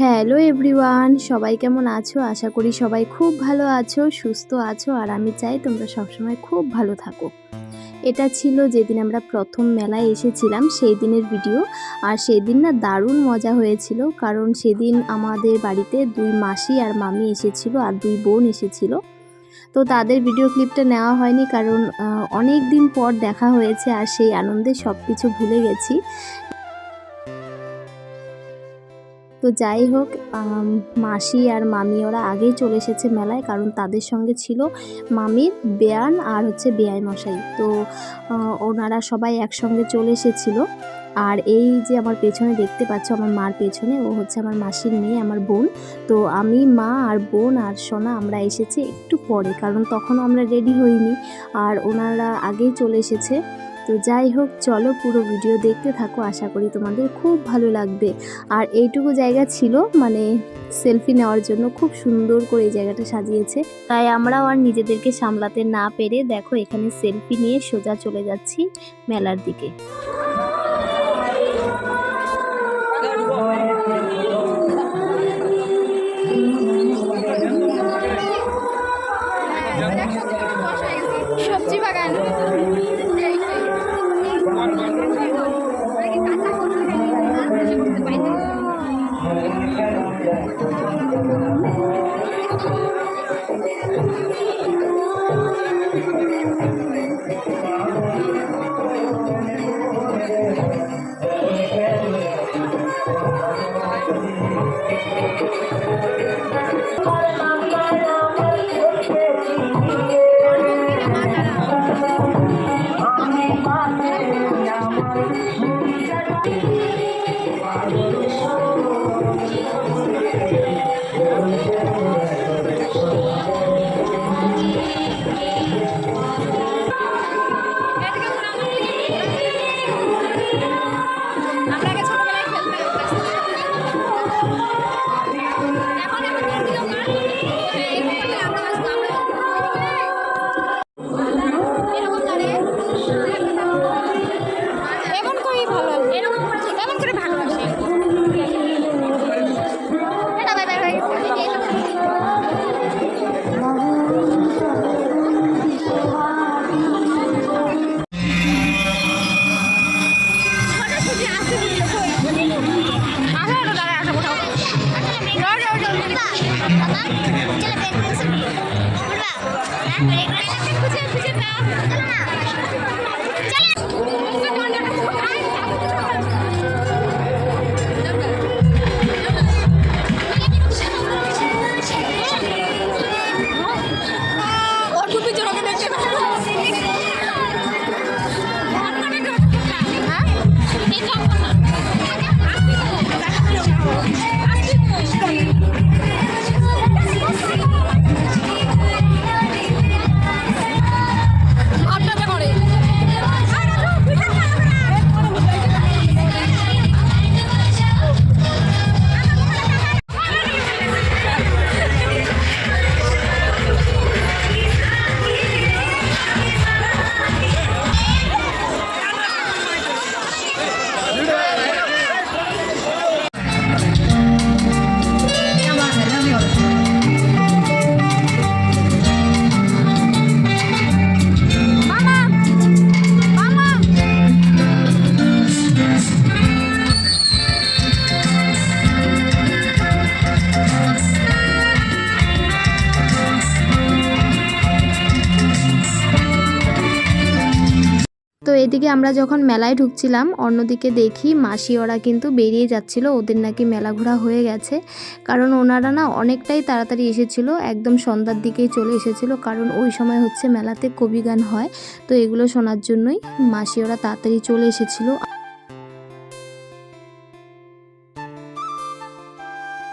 Hello everyone সবাই কেমন আছো? আশা করি সবাই খুব ভালো আছো, সুস্থ আছো, আর আমি চাই তোমরা সবসময় খুব ভালো থাকো। এটা ছিল যেদিন আমরা প্রথম মেলায় এসেছিলাম, সেই দিনের ভিডিও আর সেই দিন না দারুণ মজা হয়েছিল, কারণ সেদিন আমাদের বাড়িতে দুই মাসি আর মামি এসেছিল আর দুই বোন এসেছিল। তো তাদের ভিডিও ক্লিপটা নেওয়া হয়নি, কারণ অনেক দিন পর দেখা হয়েছে আর সেই আনন্দে সব কিছু ভুলে গেছি। তো যাই হোক মাসি আর মামি ওরা আগেই চলে এসেছে মেলায়, কারণ তাদের সঙ্গে ছিল মামির বেয়ান আর হচ্ছে বেয়াই মশাই। তো ওনারা সবাই একসঙ্গে চলে এসেছিল। আর এই যে আমার পেছনে দেখতে পাচ্ছ আমার মার পেছনে, ও হচ্ছে আমার মাসির মেয়ে, আমার বোন। তো আমি, মা আর বোন আর সোনা আমরা এসেছি একটু পরে, কারণ তখনও আমরা রেডি হইনি। আর ওনারা আগেই চলে এসেছে। তো যাই হোক, চলো পুরো ভিডিও দেখতে থাকো, আশা করি তোমাদের খুব ভালো লাগবে। আর এইটুকু জায়গা ছিল মানে সেলফি নেওয়ার জন্য খুব সুন্দর করে এই জায়গাটা সাজিয়েছে। তাই আমরাও আর নিজেদেরকে সামলাতে না পেরে, দেখো এখানে সেলফি নিয়ে সোজা চলে যাচ্ছি মেলার দিকে। আমরা খুঁজে খুঁজে এদিকে আমরা যখন মেলায় ঢুকছিলাম, অন্যদিকে দেখি মাসি ওরা কিন্তু বেরিয়ে যাচ্ছিল। ওদের নাকি মেলা ঘোরা হয়ে গেছে। কারণ ওনারা না অনেকটাই তাড়াতাড়ি এসেছিল, একদম সন্ধ্যার দিকেই চলে এসেছিল। কারণ ওই সময় হচ্ছে মেলাতে কবি গান হয়, তো এগুলো শোনার জন্যই মাসি ওরা তাড়াতাড়ি চলে এসেছিল।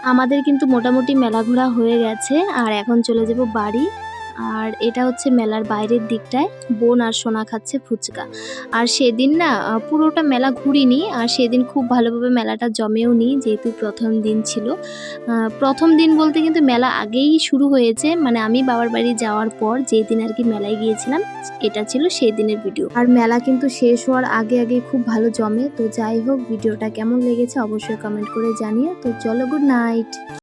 আমাদের কিন্তু মোটামুটি মেলা ঘোরা হয়ে গেছে। আর এখন চলে যাব বাড়ি। আর এটা হচ্ছে মেলার বাইরের দিকটায়। বোন আর সোনা খাচ্ছে ফুচকা। আর সেদিন না পুরোটা মেলা ঘুরিনি। আর সেদিন খুব ভালোভাবে মেলাটা জমেও নি, যেহেতু প্রথম দিন ছিল। প্রথম দিন বলতে কিন্তু মেলা আগেই শুরু হয়েছে। মানে আমি বাবার বাড়ি যাওয়ার পর যেই দিন আর কি মেলায় গিয়েছিলাম, এটা ছিল সেই দিনের ভিডিও আর মেলা কিন্তু শেষ হওয়ার আগে আগে খুব ভালো জমে। তো যাই হোক, ভিডিওটা কেমন লেগেছে অবশ্যই কমেন্ট করে জানিও। তো চলো গুড নাইট